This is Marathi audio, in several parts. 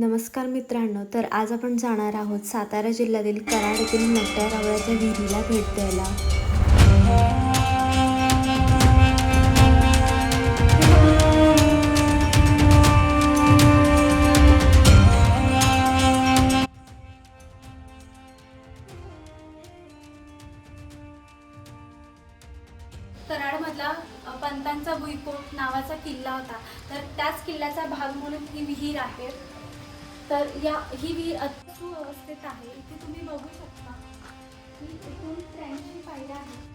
नमस्कार मित्रांनो तर आज आपण जाणार आहोत सातारा जिल्ह्यातील कराड येथील मोठ्या रावळाच्या विहिरीला भेट द्यायला. कराडमधला पंतांचा भुईकोट नावाचा किल्ला होता. तर त्याच किल्ल्याचा भाग म्हणून ही विहीर आहे. तर या ही विहीर अति अवस्थेत आहे इथे तुम्ही बघू शकता. ही एकूण त्र्याऐंशी पायऱ्या आहेत.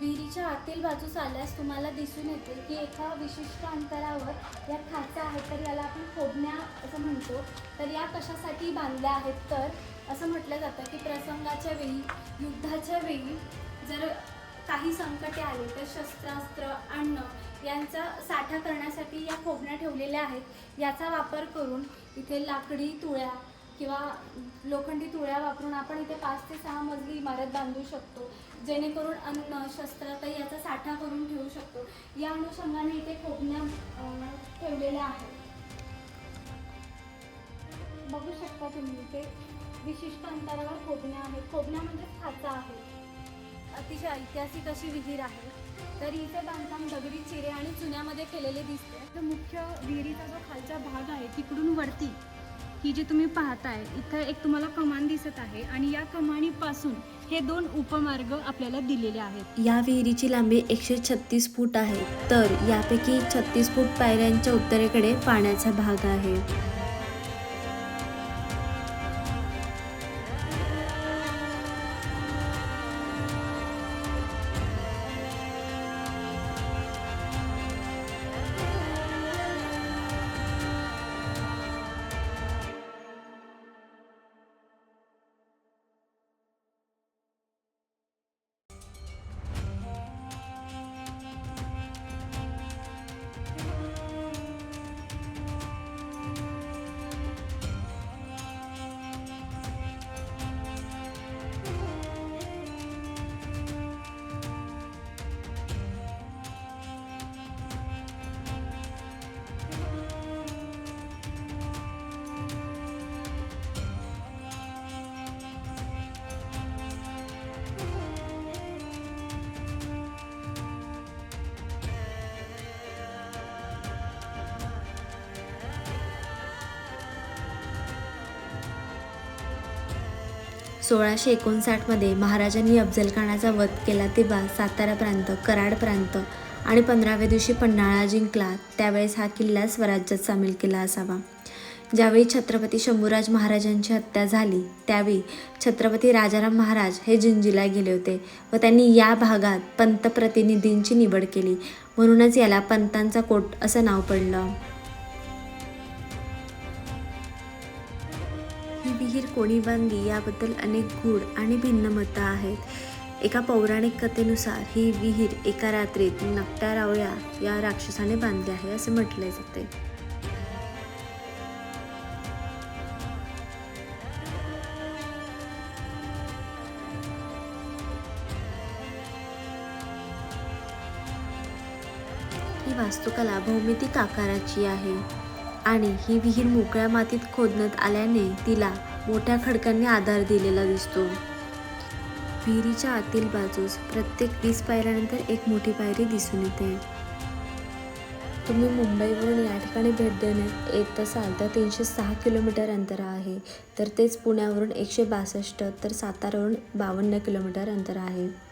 विहिरीच्या आतील बाजूस आल्यास तुम्हाला दिसून येते की एका विशिष्ट अंतरावर या खाचा आहेत तर याला आपण फोडण्या असं म्हणतो. तर या कशासाठी बांधल्या आहेत? तर असं म्हटलं जातं की प्रसंगाच्या वेळी युद्धाच्या वेळी जर काही संकटे आले तर शस्त्रास्त्र अन्न यांचा साठा करण्यासाठी या खोबण्या ठेवलेल्या आहेत. याचा वापर करून इथे लाकडी तुळ्या किंवा लोखंडी तुळ्या वापरून आपण इथे पाच ते सहा मजली इमारत बांधू शकतो. जेणेकरून अन्न शस्त्र काही याचा साठा करून ठेवू शकतो. या अनुषंगाने इथे खोबण्या ठेवलेल्या आहेत. बघू शकता तुम्ही इथे विशिष्ट अंतरावर खोबण्या आहेत. खोबण्या म्हणजे खाचा आहे. अतिशय ऐतिहासिक अशी विहीर आहे. तर इथे बांधकाम दगडी चिरे आणि चुन्यामध्ये केलेले दिसते. तर मुख्य विहिरीचा जो खालचा भाग आहे तिकडून वरती ही जी तुम्ही पाहताय इथं एक तुम्हाला कमान दिसत आहे आणि या कमानीपासून हे दोन उपमार्ग आपल्याला दिलेले आहेत. या विहिरीची लांबी एकशे छत्तीस फूट आहे तर यापैकी छत्तीस फूट पायऱ्यांच्या उत्तरेकडे पाण्याचा भाग आहे. सोळाशे एकोणसाठमध्ये महाराजांनी अफजलखानाचा वध केला तेव्हा सातारा प्रांत कराड प्रांत आणि पंधराव्या दिवशी पन्हाळा जिंकला. त्यावेळेस हा किल्ला स्वराज्यात सामील केला असावा. ज्यावेळी छत्रपती शंभूराज महाराजांची हत्या झाली त्यावेळी छत्रपती राजाराम महाराज हे जिंजीला गेले होते व त्यांनी या भागात पंतप्रतिनिधींची निवड केली. म्हणूनच याला पंतांचा कोट असं नाव पडलं. विहीर कोणी बांधली याबद्दल अनेक गूढ आणि भिन्न मतं आहेत. एका पौराणिक कथेनुसार ही विहीर एका रात्रीत नकट्या रावळ्या या राक्षसाने बांधली आहे असे म्हटले जाते. ही वास्तुकला भौमितिक आकाराची आहे. आणि ही विहीर मोकळ्या मातीत खोदण्यात आल्याने तिला मोठ्या खडकांनी आधार दिलेला दिसतो. विहिरीच्या आतील बाजूस प्रत्येक वीस पायऱ्यानंतर एक मोठी पायरी दिसून येते. तुम्ही मुंबईवरून या ठिकाणी भेट देण्यात येत असाल तर तीनशे सहा किलोमीटर अंतर आहे. तर तेच पुण्यावरून एकशे बासष्ट तर सातारावरून बावन्न किलोमीटर अंतर आहे.